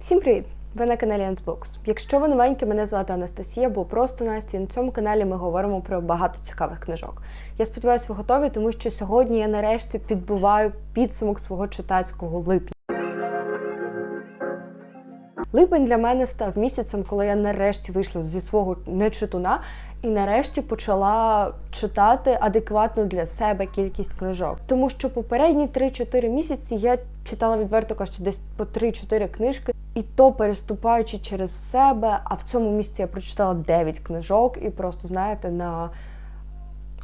Всім привіт! Ви на каналі Антбокс. Якщо ви новенькі, мене звати Анастасія, або просто Настя. і На цьому каналі ми говоримо про багато цікавих книжок. Я сподіваюся, ви готові, тому що сьогодні я нарешті підбиваю підсумок свого читацького липня. Липень для мене став місяцем, коли я нарешті вийшла зі свого нечитуна і нарешті почала читати адекватну для себе кількість книжок. Тому що попередні 3-4 місяці я читала відверто кажучи, десь по 3-4 книжки, і то переступаючи через себе. А в цьому місці я прочитала 9 книжок і просто знаєте на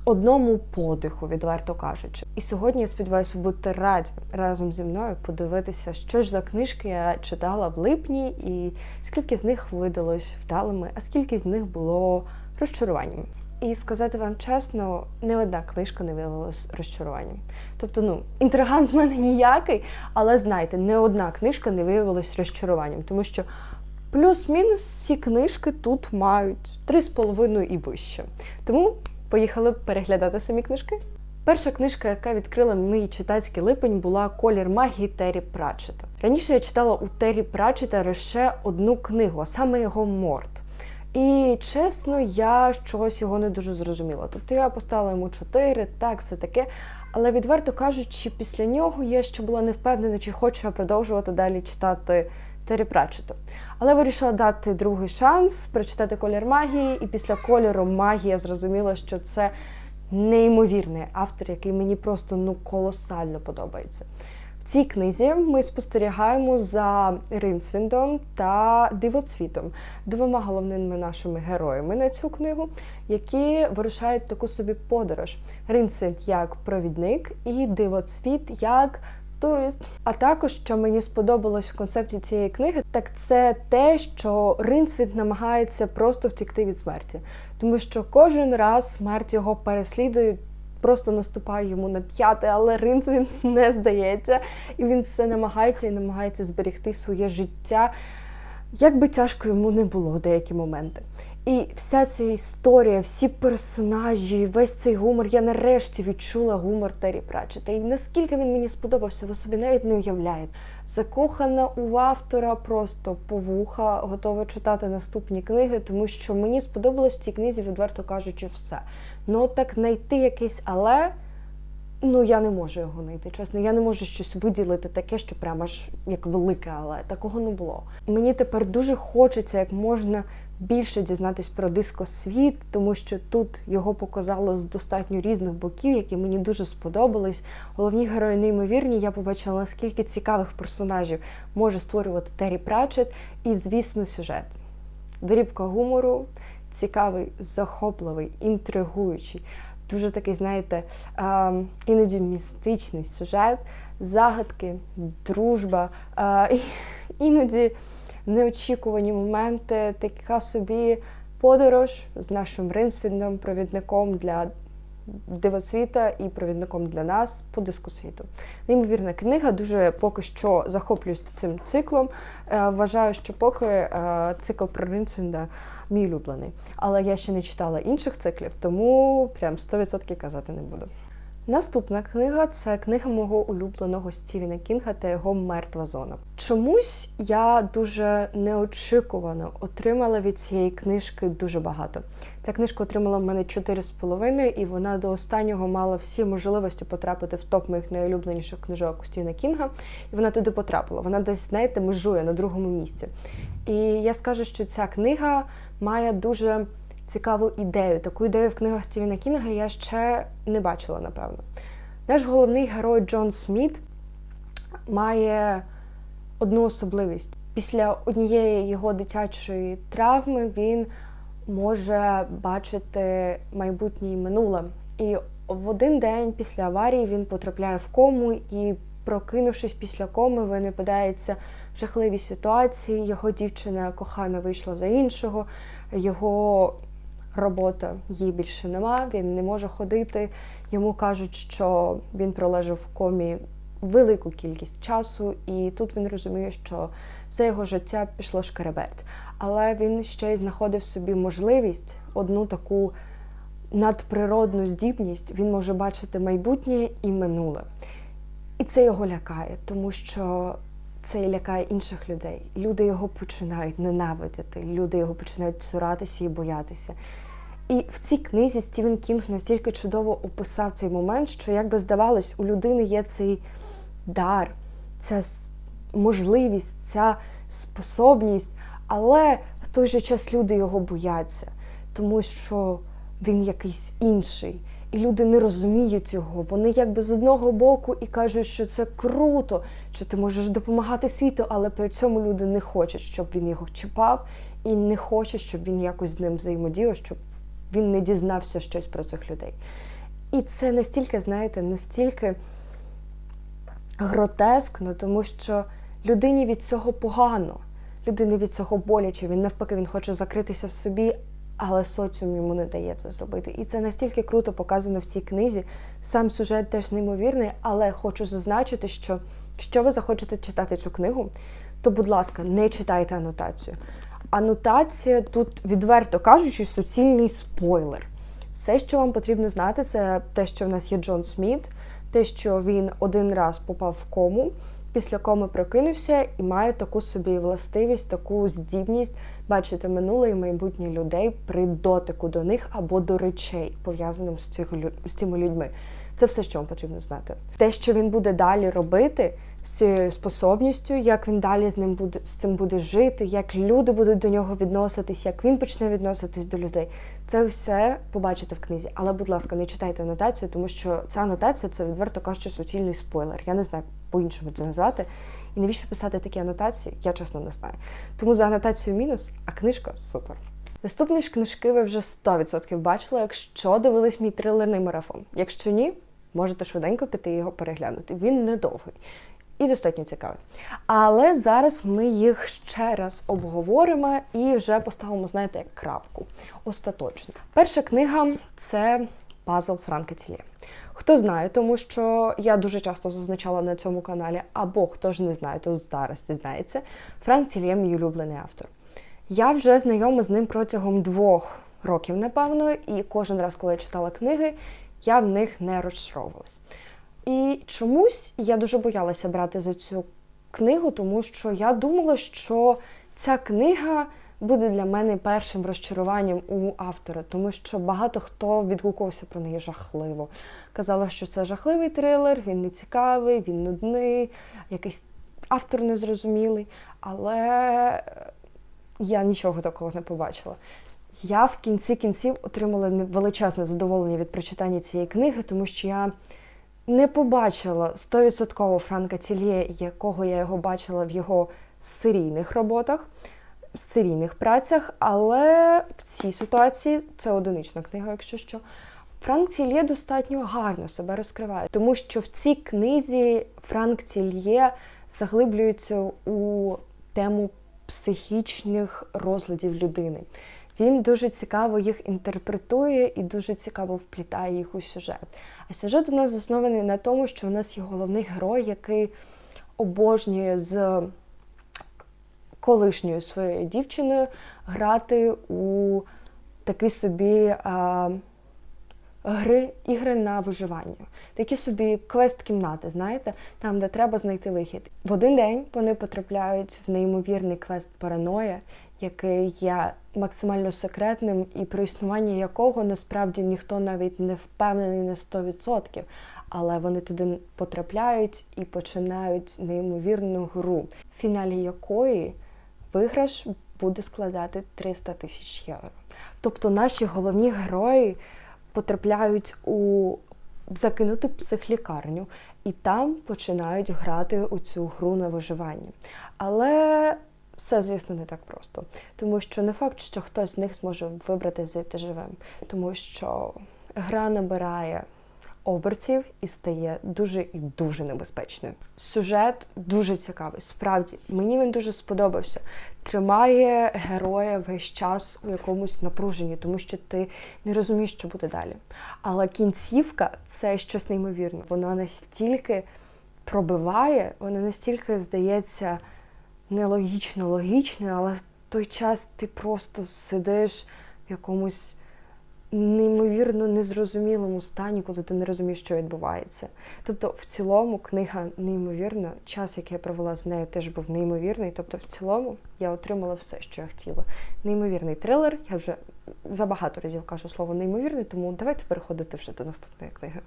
одному подиху, відверто кажучи. І сьогодні я сподіваюся, ви будете раді разом зі мною подивитися, що ж за книжки я читала в липні, і скільки з них видалось вдалими, а скільки з них було розчаруванням. І сказати вам чесно, не одна книжка не виявилась розчаруванням. Тобто, ну, інтриган з мене ніякий, але знайте, не одна книжка не виявилась розчаруванням, тому що плюс-мінус ці книжки тут мають 3,5 і вище. Тому поїхали переглядати самі книжки. Перша книжка, яка відкрила мій читацький липень, була Колір магії Террі Пратчета. Раніше я читала у Террі Пратчета лише одну книгу, а саме його Морт. І чесно, я чогось його не дуже зрозуміла. Тобто я поставила йому 4, так, все таке. Але відверто кажучи, після нього я ще була не впевнена, чи хочу я продовжувати далі читати Террі Пратчета. Але вирішила дати другий шанс, прочитати колір магії, і після кольору магії я зрозуміла, що це неймовірний автор, який мені просто ну колосально подобається. В цій книзі ми спостерігаємо за Ринсвіндом та Дивоцвітом, двома головними нашими героями на цю книгу, які вирушають таку собі подорож. Ринсвінд як провідник і Дивоцвіт як турист. А також, що мені сподобалось в концепції цієї книги, так це те, що Ринсвінд намагається просто втікти від смерті, тому що кожен раз смерть його переслідує. Просто наступає йому на п'яте, але Ринсвін не здається, і він все намагається і намагається зберегти своє життя, як би тяжко йому не було в деякі моменти. І вся ця історія, всі персонажі, весь цей гумор, я нарешті відчула гумор Террі Пратчета. І наскільки він мені сподобався, ви собі навіть не уявляєте. Закохана у автора просто по вуха, готова читати наступні книги, тому що мені сподобалось в цій книзі, відверто кажучи, все. Ну так знайти якесь але. Ну, я не можу його знайти, чесно. Я не можу щось виділити таке, що прямо аж як велике, але такого не було. Мені тепер дуже хочеться як можна більше дізнатись про дискосвіт, тому що тут його показало з достатньо різних боків, які мені дуже сподобались. Головні герої неймовірні. Я побачила, наскільки цікавих персонажів може створювати Террі Пратчет, і, звісно, сюжет. Дрібка гумору, цікавий, захопливий, інтригуючий. Дуже такий, знаєте, іноді містичний сюжет, загадки, дружба, іноді неочікувані моменти, така собі подорож з нашим Ринсфіндом, провідником для дивоцвіта і провідником для нас по дискусвіту. Неймовірна книга, дуже поки що захоплююсь цим циклом. Е, Вважаю, що поки е, цикл про Ринсфінда мій улюблений. Але я ще не читала інших циклів, тому прям 100% казати не буду. Наступна книга це книга мого улюбленого Стівена Кінга та його Мертва зона. Чомусь я дуже неочікувано отримала від цієї книжки дуже багато. Ця книжка отримала в мене 4,5, і вона до останнього мала всі можливості потрапити в топ моїх найулюбленіших книжок Стівена Кінга. І вона туди потрапила. Вона десь, знаєте, межує на другому місці. І я скажу, що ця книга має дуже цікаву ідею. Таку ідею в книгах Стівена Кінга я ще не бачила, напевно. Наш головний герой Джон Сміт має одну особливість. Після однієї його дитячої травми він може бачити майбутнє і минуле. І в один день після аварії він потрапляє в кому і, прокинувшись після коми, він випадається в жахливій ситуації. Його дівчина кохана вийшла за іншого, його робота їй більше нема, він не може ходити. Йому кажуть, що він пролежав в комі велику кількість часу, і тут він розуміє, що все його життя пішло шкереберть. Але він ще й знаходив собі можливість одну таку надприродну здібність. Він може бачити майбутнє і минуле. І це його лякає, тому що це лякає інших людей. Люди його починають ненавидіти, люди його починають цуратися і боятися. І в цій книзі Стівен Кінг настільки чудово описав цей момент, що, як би здавалось, у людини є цей дар, ця можливість, ця способність, але в той же час люди його бояться, тому що він якийсь інший. І люди не розуміють його. Вони якби з одного боку і кажуть, що це круто, що ти можеш допомагати світу, але при цьому люди не хочуть, щоб він його чіпав, і не хочуть, щоб він якось з ним взаємодіяв, щоб він не дізнався щось про цих людей. І це настільки, знаєте, настільки гротескно, тому що людині від цього погано, людині від цього боляче. Він навпаки, він хоче закритися в собі, але соціум йому не дає це зробити. І це настільки круто показано в цій книзі. Сам сюжет теж неймовірний, але хочу зазначити, що якщо ви захочете читати цю книгу, то, будь ласка, не читайте анотацію. Анотація тут, відверто кажучи, суцільний спойлер. Все, що вам потрібно знати, це те, що в нас є Джон Сміт, те, що він один раз попав в кому, після коми прокинувся і має таку собі властивість, таку здібність бачити минуле і майбутнє людей при дотику до них або до речей, пов'язаних з, цими людьми. Це все, що вам потрібно знати. Те, що він буде далі робити з цією способністю, як він далі з ним буде з цим буде жити, як люди будуть до нього відноситись, як він почне відноситись до людей. Це все побачите в книзі. Але, будь ласка, не читайте анотацію, тому що ця анотація це відверто кажучи суцільний спойлер. Я не знаю, як по-іншому це назвати. І навіщо писати такі анотації, я чесно не знаю. Тому за анотацію мінус, а книжка супер. Наступні ж книжки ви вже 100% бачили, якщо дивились мій трилерний марафон. Якщо ні, можете швиденько піти його переглянути. Він недовгий і достатньо цікавий. Але зараз ми їх ще раз обговоримо і вже поставимо, знаєте, як крапку. Остаточно. Перша книга це пазл Франка Тілє. Хто знає, тому що я дуже часто зазначала на цьому каналі, або хто ж не знає, то зараз дізнається. Франк Тілє мій улюблений автор. Я вже знайома з ним протягом двох років, напевно, і кожен раз, коли я читала книги, я в них не розчаровувалась. І чомусь я дуже боялася брати за цю книгу, тому що я думала, що ця книга буде для мене першим розчаруванням у автора, тому що багато хто відгукувався про неї жахливо. Казала, що це жахливий трилер, він не цікавий, він нудний, якийсь автор незрозумілий. Але я нічого такого не побачила. Я в кінці кінців отримала величезне задоволення від прочитання цієї книги, тому що я не побачила 100% Франка Цільє, якого я його бачила в його серійних роботах, серійних працях, але в цій ситуації це одинична книга, якщо що. Франк Цільє достатньо гарно себе розкриває, тому що в цій книзі Франк Цільє заглиблюється у тему психічних розладів людини. Він дуже цікаво їх інтерпретує і дуже цікаво вплітає їх у сюжет. А сюжет у нас заснований на тому, що у нас є головний герой, який обожнює з колишньою своєю дівчиною грати у такі собі а, гри, ігри на виживання. Такі собі квест-кімнати, знаєте, там, де треба знайти вихід. В один день вони потрапляють в неймовірний квест параноя, який є максимально секретним, і про існування якого насправді ніхто навіть не впевнений на 100%. Але вони туди потрапляють і починають неймовірну гру, в фіналі якої виграш буде складати 300 тисяч євро. Тобто наші головні герої потрапляють у закинуту психлікарню і там починають грати у цю гру на виживання. Але все, звісно, не так просто, тому що не факт, що хтось з них зможе вибрати звідти живим, тому що гра набирає обертів і стає дуже і дуже небезпечною. Сюжет дуже цікавий. Справді, мені він дуже сподобався. Тримає героя весь час у якомусь напруженні, тому що ти не розумієш, що буде далі. Але кінцівка це щось неймовірне. Вона настільки пробиває, вона настільки здається нелогічно логічною, але в той час ти просто сидиш в якомусь неймовірно незрозумілому стані, коли ти не розумієш, що відбувається. Тобто, в цілому книга неймовірна. Час, який я провела з нею, теж був неймовірний. Тобто, в цілому я отримала все, що я хотіла. Неймовірний трилер. Я вже забагато разів кажу слово неймовірний, тому давайте переходити вже до наступної книги.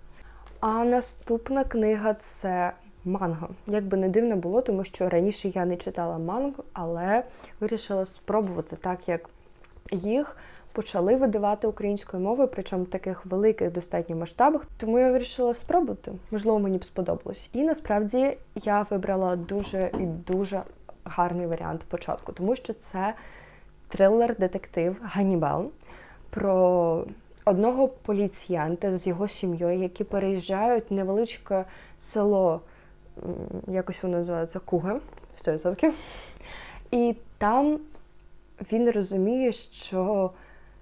А наступна книга це манго. Як би не дивно було, тому що раніше я не читала манго, але вирішила спробувати так, як їх почали видавати українською мовою, причому в таких великих достатньо масштабах. Тому я вирішила спробувати. Можливо, мені б сподобалось. І насправді я вибрала дуже і дуже гарний варіант початку, тому що це трилер-детектив Ганнібал про одного поліціянта з його сім'єю, які переїжджають в невеличке село, якось воно називається Куга, 100%. І там він розуміє, що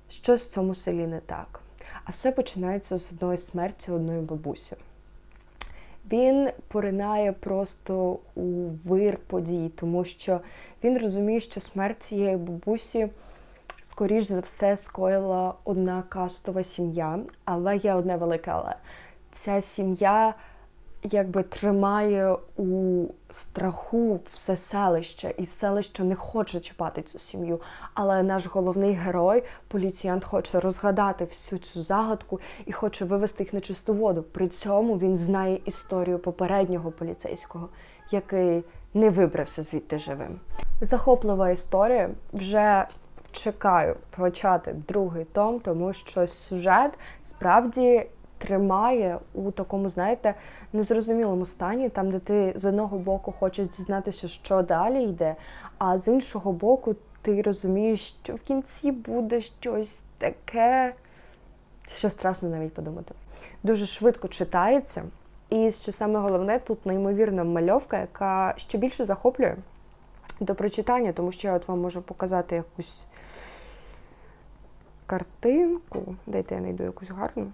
щось в цьому селі не так. А все починається з одної смерті одної бабусі. Він поринає просто у вир подій, тому що він розуміє, що смерть цієї бабусі, скоріш за все, скоїла одна кастова сім'я, але є одне велике але. Ця сім'я якби тримає у страху все селище, і селище не хоче чіпати цю сім'ю. Але наш головний герой, поліціянт, хоче розгадати всю цю загадку і хоче вивести їх на чисту воду. При цьому він знає історію попереднього поліцейського, який не вибрався звідти живим. Захоплива історія. Вже чекаю почати другий том, тому що сюжет справді тримає у такому, знаєте, незрозумілому стані, там, де ти з одного боку хочеш дізнатися, що далі йде, а з іншого боку, ти розумієш, що в кінці буде щось таке, що страшно навіть подумати. Дуже швидко читається. І що саме головне, тут неймовірна мальовка, яка ще більше захоплює до прочитання, тому що я от вам можу показати якусь картинку. Дайте я знайду якусь гарну.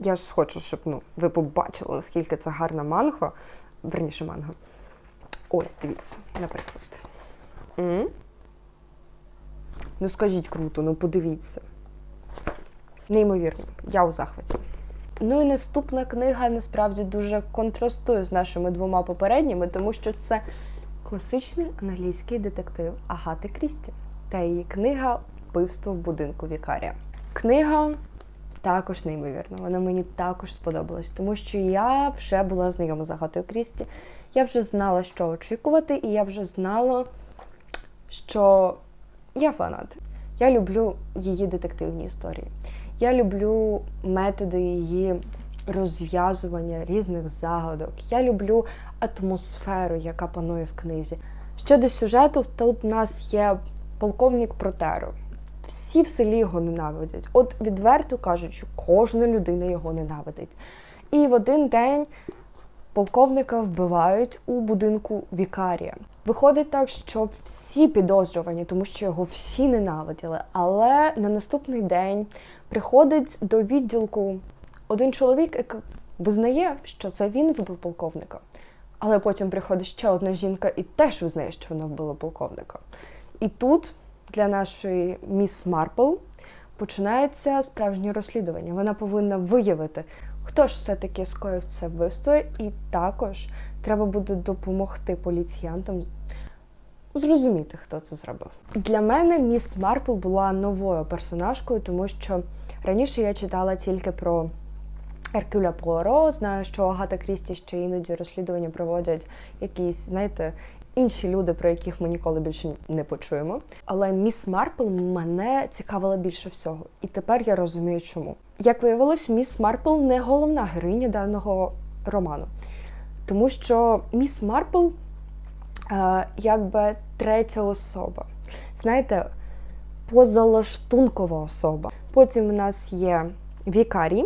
Я ж хочу, щоб ну, ви побачили, наскільки це гарна манго. Верніше манго. Ось, дивіться, наприклад. М? Ну, скажіть круто, ну подивіться. Неймовірно, я у захваті. Ну і наступна книга насправді дуже контрастує з нашими двома попередніми, тому що це класичний англійський детектив Агати Крісті та її книга Вбивство в будинку Вікарія. Книга також неймовірна. Вона мені також сподобалась, тому що я вже була знайома з Агатою Крісті. Я вже знала, що очікувати, і я вже знала, що я фанат. Я люблю її детективні історії. Я люблю методи її розв'язування різних загадок. Я люблю атмосферу, яка панує в книзі. Щодо сюжету, тут у нас є полковник Протеро. Всі в селі його ненавидять. От відверто кажуть, що кожна людина його ненавидить. І в один день полковника вбивають у будинку Вікарія. Виходить так, що всі підозрювані, тому що його всі ненавиділи. Але на наступний день приходить до відділку один чоловік, який визнає, що це він вбив полковника. Але потім приходить ще одна жінка і теж визнає, що вона вбила полковника. І тут для нашої міс Марпл починається справжнє розслідування. Вона повинна виявити, хто ж все-таки скоїв це вбивство, і також треба буде допомогти поліціянтам зрозуміти, хто це зробив. Для мене міс Марпл була новою персонажкою, тому що раніше я читала тільки про Еркюля Пуаро. Знаю, що Агата Крісті ще іноді розслідування проводять якісь, знаєте, інші люди, про яких ми ніколи більше не почуємо. Але міс Марпл мене цікавила більше всього. І тепер я розумію, чому. Як виявилось, міс Марпл не головна героїня даного роману. Тому що міс Марпл е, якби третя особа. Знаєте, позалаштункова особа. Потім у нас є Вікарій,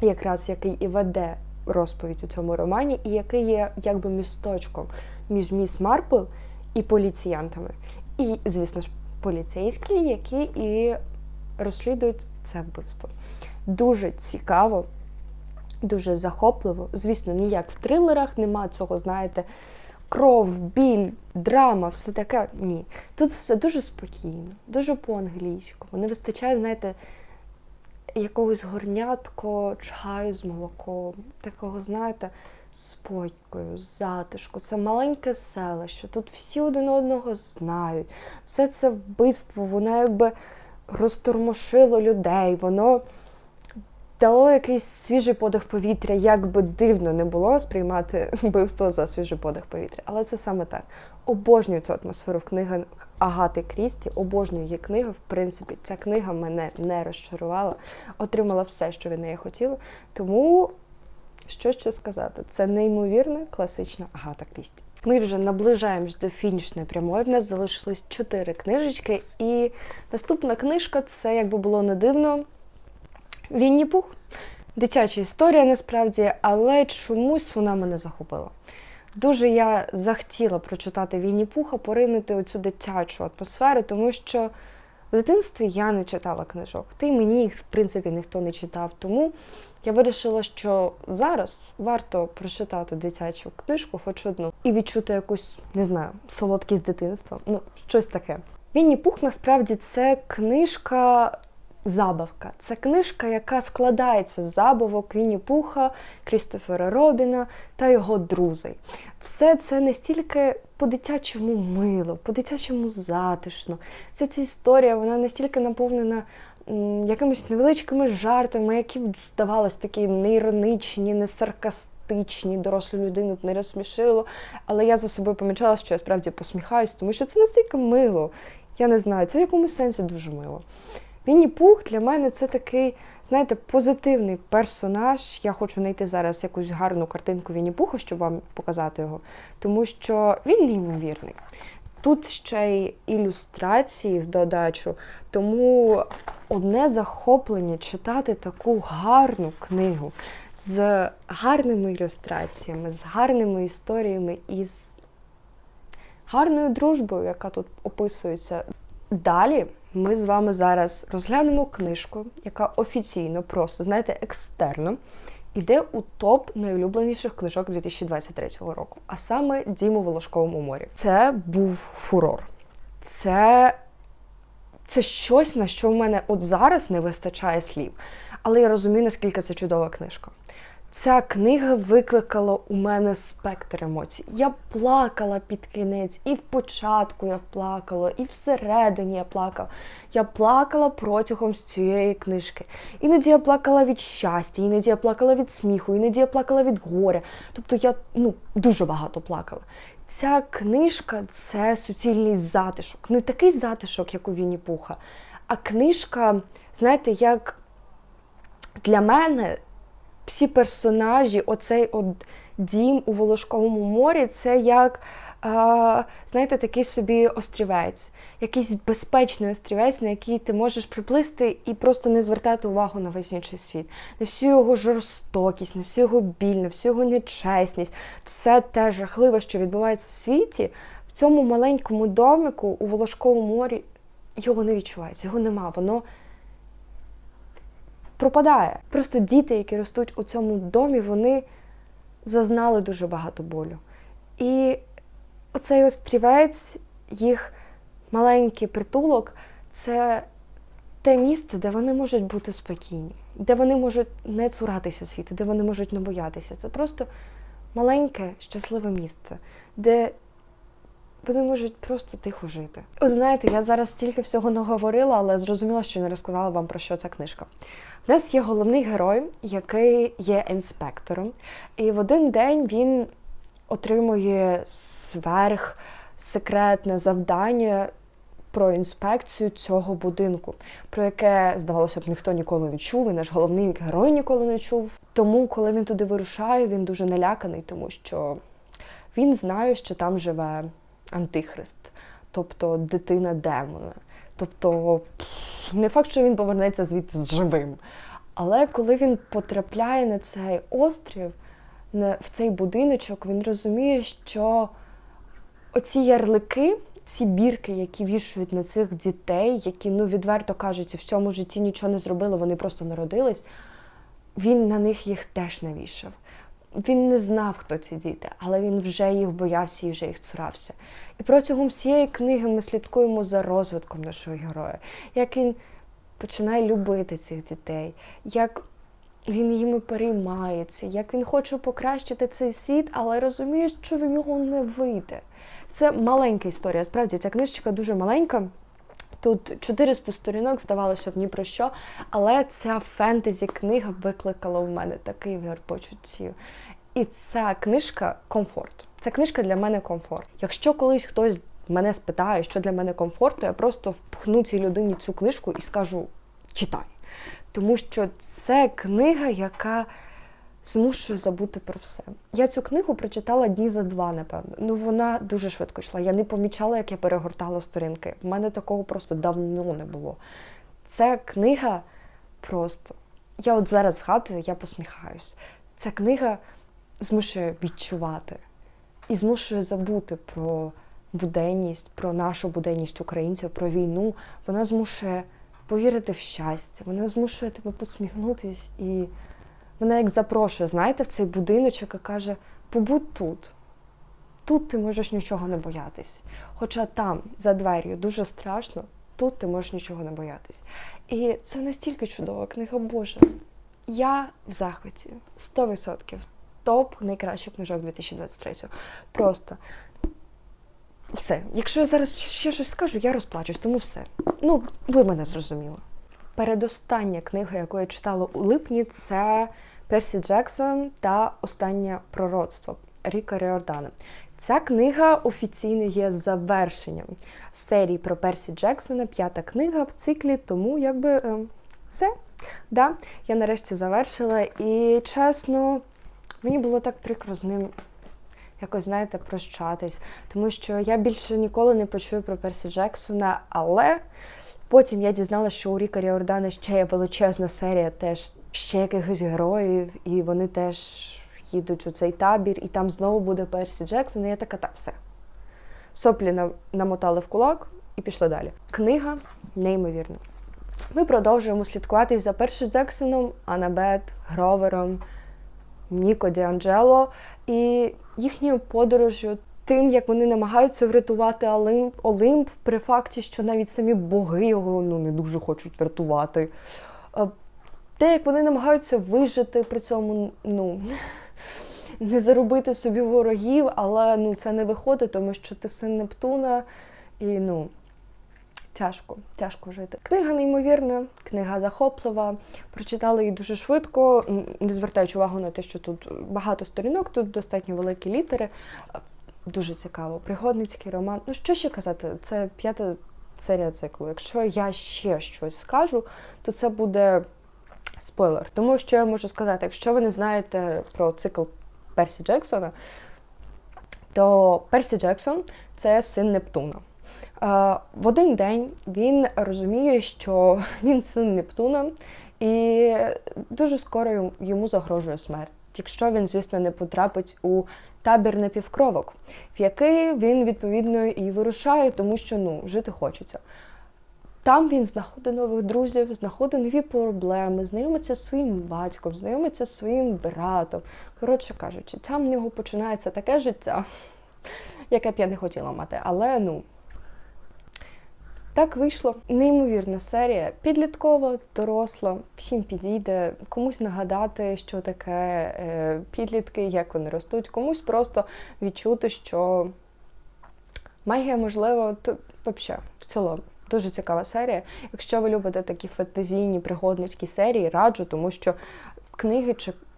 якраз який і веде розповідь у цьому романі, і який є якби місточком між міс Марпл і поліціянтами. І, звісно ж, поліцейські, які і розслідують це вбивство. Дуже цікаво, дуже захопливо. Звісно, ніяк в трилерах нема цього, знаєте, кров, біль, драма, все таке. Ні. Тут все дуже спокійно, дуже по-англійському. Не вистачає, знаєте, якогось горнятко чаю з молоком, такого, знаєте, спокою, затишку. Це маленьке селище. Тут всі один одного знають. Все це вбивство, воно якби розтормошило людей, воно дало якийсь свіжий подих повітря, як би дивно не було сприймати вбивство за свіжий подих повітря. Але це саме так. Обожнюю цю атмосферу в книгах Агати Крісті, обожнюю її книгу. В принципі, ця книга мене не розчарувала, отримала все, що від неї хотіла. Тому що ще сказати, це неймовірна класична Агата Крісті. Ми вже наближаємось до фінішної прямої. В нас залишилось чотири книжечки, і наступна книжка це, як би було не дивно, Вінні Пух. Дитяча історія насправді, але чомусь вона мене захопила. Дуже я захотіла прочитати Вінні Пуха, поринути оцю дитячу атмосферу, тому що в дитинстві я не читала книжок. Та й мені їх, в принципі, ніхто не читав. Тому я вирішила, що зараз варто прочитати дитячу книжку, хоч одну, і відчути якусь, не знаю, солодкість дитинства. Ну, щось таке. Вінні Пух насправді це книжка. Забавка. Це книжка, яка складається з забавок Вінні Пуха, Крістофера Робіна та його друзей. Все це настільки по-дитячому мило, по-дитячому затишно. Вся ця історія вона настільки наповнена якимись невеличкими жартами, які здавалось такі неіроничні, не саркастичні, дорослу людину не розсмішило. Але я за собою помічала, що я справді посміхаюсь, тому що це настільки мило. Я не знаю, це в якомусь сенсі дуже мило. Вінні Пух для мене це такий, знаєте, позитивний персонаж. Я хочу знайти зараз якусь гарну картинку Вінні Пуха, щоб вам показати його, тому що він неймовірний. Тут ще й ілюстрації в додачу, тому одне захоплення читати таку гарну книгу з гарними ілюстраціями, з гарними історіями і з гарною дружбою, яка тут описується. Далі ми з вами зараз розглянемо книжку, яка офіційно, просто, знаєте, екстерно іде у топ найулюбленіших книжок 2023 року, а саме Дім у Волошковому морі. Це був фурор. Це, це щось, на що в мене от зараз не вистачає слів. Але я розумію, наскільки це чудова книжка. Ця книга викликала у мене спектр емоцій. Я плакала під кінець, і в початку я плакала, і всередині я плакала. Я плакала протягом цієї книжки. Іноді я плакала від щастя, іноді я плакала від сміху, іноді я плакала від горя. Тобто я ну, дуже багато плакала. Ця книжка це суцільний затишок. Не такий затишок, як у Вінні Пуха, а книжка, знаєте, як для мене всі персонажі, оцей от дім у Волошковому морі, це як, е, знаєте, такий собі острівець, якийсь безпечний острівець, на який ти можеш приплисти і просто не звертати увагу на весь інший світ, на всю його жорстокість, на всю його біль, на всю його нечесність, все те жахливе, що відбувається в світі, в цьому маленькому домику у Волошковому морі його не відчувається, його нема. Воно пропадає. Просто діти, які ростуть у цьому домі, вони зазнали дуже багато болю. І оцей острівець, їх маленький притулок це те місце, де вони можуть бути спокійні, де вони можуть не цуратися світу, де вони можуть не боятися. Це просто маленьке, щасливе місце, де вони можуть просто тихо жити. От знаєте, я зараз стільки всього наговорила, але зрозуміла, що не розказала вам про що ця книжка. У нас є головний герой, який є інспектором, і в один день він отримує сверхсекретне завдання про інспекцію цього будинку, про яке, здавалося б, ніхто ніколи не чув, і наш головний герой ніколи не чув. Тому, коли він туди вирушає, він дуже наляканий, тому що він знає, що там живе антихрист, тобто дитина демона. Тобто не факт, що він повернеться звідти з живим. Але коли він потрапляє на цей острів, в цей будиночок, він розуміє, що оці ярлики, ці бірки, які вішують на цих дітей, які ну відверто кажуть, в цьому житті нічого не зробили, вони просто народились, він на них їх теж навішав. Він не знав, хто ці діти, але він вже їх боявся і вже їх цурався. І протягом всієї книги ми слідкуємо за розвитком нашого героя, як він починає любити цих дітей, як він їми переймається, як він хоче покращити цей світ, але розуміє, що в нього не вийде. Це маленька історія. Справді ця книжечка дуже маленька. Тут 400 сторінок, здавалося б ні про що, але ця фентезі книга викликала в мене такий вир почуттів. І ця книжка комфорт. Ця книжка для мене комфорт. Якщо колись хтось мене спитає, що для мене комфорт, то я просто впхну цій людині цю книжку і скажу читай. Тому що це книга, яка змушує забути про все. Я цю книгу прочитала дні за два, напевно. Ну вона дуже швидко йшла. Я не помічала, як я перегортала сторінки. У мене такого просто давно не було. Ця книга просто. Я от зараз згадую, я посміхаюсь. Ця книга змушує відчувати і змушує забути про буденність, про нашу буденність українців, про війну. Вона змушує повірити в щастя, вона змушує тебе посміхнутись і вона як запрошує, знаєте, в цей будиночок і каже: побудь тут. Тут ти можеш нічого не боятись. Хоча там, за двер'ю, дуже страшно, тут ти можеш нічого не боятись. І це настільки чудова книга Боже. Я в захваті 100%. Топ найкращих книжок 2023. Просто все. Якщо я зараз ще щось скажу, я розплачусь, тому все. Ну, ви мене зрозуміли. Передостання книга, яку я читала у липні, це Персі Джексон та Останнє пророцтво Ріка Ріордана. Ця книга офіційно є завершенням серії про Персі Джексона, п'ята книга в циклі, тому якби е, все. Да, я нарешті завершила. І чесно, мені було так прикро з ним якось, знаєте, прощатись. Тому що я більше ніколи не почую про Персі Джексона, але потім я дізналася, що у Ріка Ріордана ще є величезна серія теж ще якихось героїв, і вони теж їдуть у цей табір, і там знову буде Персі Джексон. І я така, так, все. Соплі намотали в кулак і пішли далі. Книга неймовірна. Ми продовжуємо слідкувати за Перші Джексоном, Анабет, Гровером, Ніко Діанджело і їхньою подорожю, тим, як вони намагаються врятувати Олимп, Олимп при факті, що навіть самі боги його ну, не дуже хочуть врятувати. Те, як вони намагаються вижити при цьому, ну. Не заробити собі ворогів, але ну це не виходить, тому що ти син Нептуна, і ну тяжко, тяжко жити. Книга неймовірна, книга захоплива. Прочитала її дуже швидко, не звертаючи увагу на те, що тут багато сторінок, тут достатньо великі літери. Дуже цікаво. Пригодницький роман. Ну що ще казати? Це п'ята серія циклу. Якщо я ще щось скажу, то це буде спойлер. Тому що я можу сказати, якщо ви не знаєте про цикл Персі Джексона, то Персі Джексон це син Нептуна. В один день він розуміє, що він син Нептуна, і дуже скоро йому загрожує смерть. Якщо він, звісно, не потрапить у табір напівкровок, в який він відповідно і вирушає, тому що ну жити хочеться. Там він знаходить нових друзів, знаходить нові проблеми, знайомиться зі своїм батьком, знайомиться зі своїм братом. Коротше кажучи, там в нього починається таке життя, яке б я не хотіла мати. Але ну так вийшло. Неймовірна серія. Підліткова, доросла, всім підійде, комусь нагадати, що таке е, підлітки, як вони ростуть, комусь просто відчути, що магія можливо, то взагалі, в цілому. Дуже цікава серія. Якщо ви любите такі фантазійні пригодницькі серії, раджу, тому що книги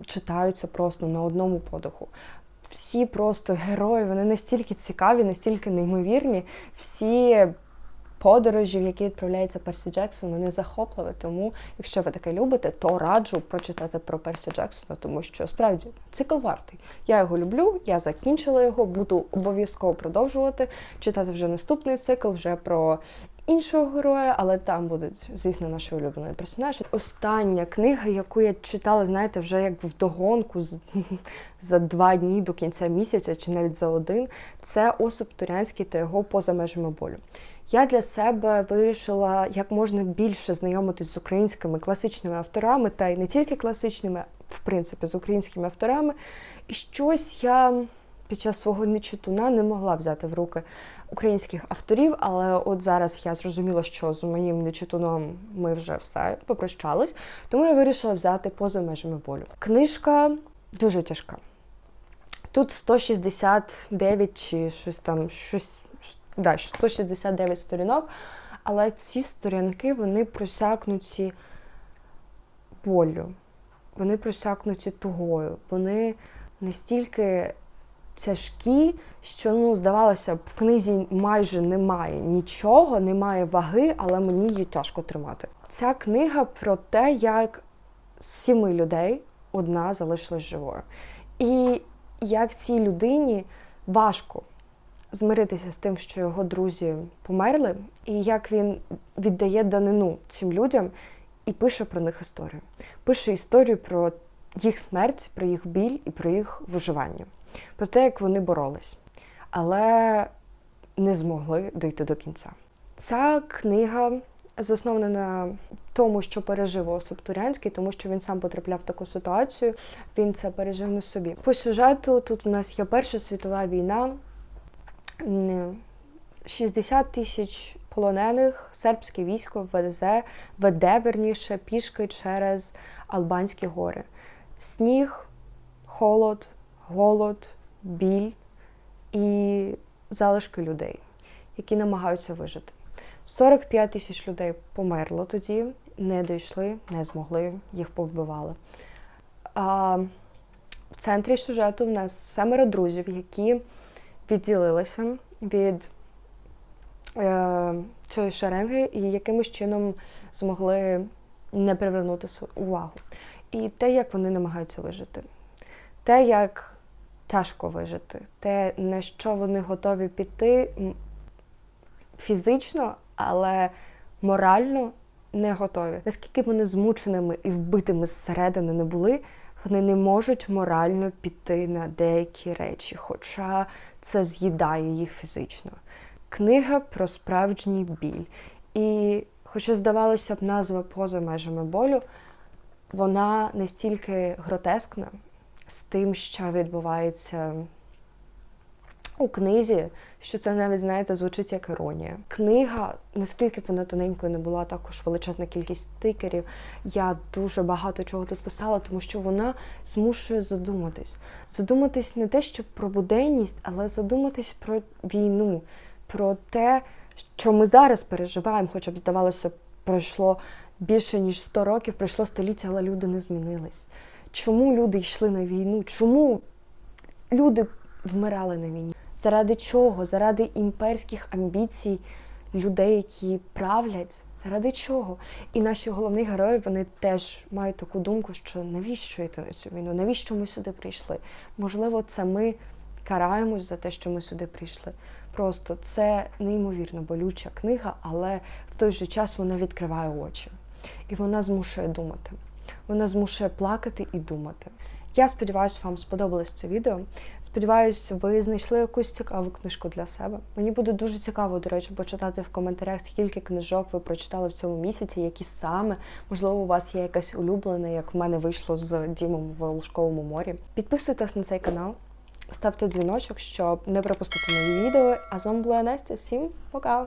читаються просто на одному подиху. Всі просто герої, вони настільки цікаві, настільки неймовірні. Всі подорожі, в які відправляється Персі Джексон, вони захопливі. Тому, якщо ви таке любите, то раджу прочитати про Персі Джексона, тому що справді цикл вартий. Я його люблю, я закінчила його, буду обов'язково продовжувати читати вже наступний цикл, вже про іншого героя, але там будуть, звісно, наші улюблені персонажі. Остання книга, яку я читала, знаєте, вже як вдогонку за два дні до кінця місяця, чи навіть за один, це Осип Турянський та його поза межами болю. Я для себе вирішила як можна більше знайомитись з українськими класичними авторами, та й не тільки класичними, в принципі, з українськими авторами. І щось я під час свого нечитуна не могла взяти в руки українських авторів, але от зараз я зрозуміла, що з моїм нечитуном ми вже все попрощались, тому я вирішила взяти поза межами болю. Книжка дуже тяжка. Тут 169 чи щось там, щось, да, 169 сторінок, але ці сторінки вони просякнуті болю, вони просякнуті тугою, вони настільки тяжкі, що ну, здавалося б, в книзі майже немає нічого, немає ваги, але мені її тяжко тримати. Ця книга про те, як з сіми людей одна залишилась живою. І як цій людині важко змиритися з тим, що його друзі померли, і як він віддає данину цим людям і пише про них історію. Пише історію про їх смерть, про їх біль і про їх виживання, про те, як вони боролись, але не змогли дойти до кінця. Ця книга заснована на тому, що пережив Осип Турянський, тому що він сам потрапляв в таку ситуацію, він це пережив на собі. По сюжету тут у нас є Перша світова війна, м, 60 тисяч полонених, сербське військо веде, веде верніше пішки через Албанські гори. Сніг, холод, голод, біль і залишки людей, які намагаються вижити. 45 тисяч людей померло тоді, не дійшли, не змогли, їх повбивали. А в центрі сюжету в нас семеро друзів, які відділилися від е, цієї шеренги і якимось чином змогли не привернути увагу. І те, як вони намагаються вижити, те, як тяжко вижити, те, на що вони готові піти фізично, але морально не готові. Наскільки вони змученими і вбитими зсередини не були, вони не можуть морально піти на деякі речі, хоча це з'їдає їх фізично. Книга про справжній біль. І, хоча здавалося б, назва поза межами болю, вона настільки гротескна з тим, що відбувається у книзі, що це навіть, знаєте, звучить як іронія. Книга, наскільки б вона тоненькою не була, також величезна кількість стикерів. Я дуже багато чого тут писала, тому що вона змушує задуматись. Задуматись не те, що про буденність, але задуматись про війну, про те, що ми зараз переживаємо, хоча б здавалося, пройшло більше ніж 100 років, пройшло століття, але люди не змінились. Чому люди йшли на війну? Чому люди вмирали на війні? Заради чого? Заради імперських амбіцій людей, які правлять. Заради чого? І наші головні герої вони теж мають таку думку, що навіщо йти на цю війну? Навіщо ми сюди прийшли? Можливо, це ми караємось за те, що ми сюди прийшли. Просто це неймовірно болюча книга, але в той же час вона відкриває очі. І вона змушує думати. Вона змушує плакати і думати. Я сподіваюся, вам сподобалось це відео. Сподіваюсь, ви знайшли якусь цікаву книжку для себе. Мені буде дуже цікаво, до речі, почитати в коментарях, скільки книжок ви прочитали в цьому місяці, які саме, можливо, у вас є якась улюблена, як в мене вийшло з Дімом в Лужковому морі. Підписуйтесь на цей канал, ставте дзвіночок, щоб не пропустити нові відео. А з вами була Настя. Всім пока!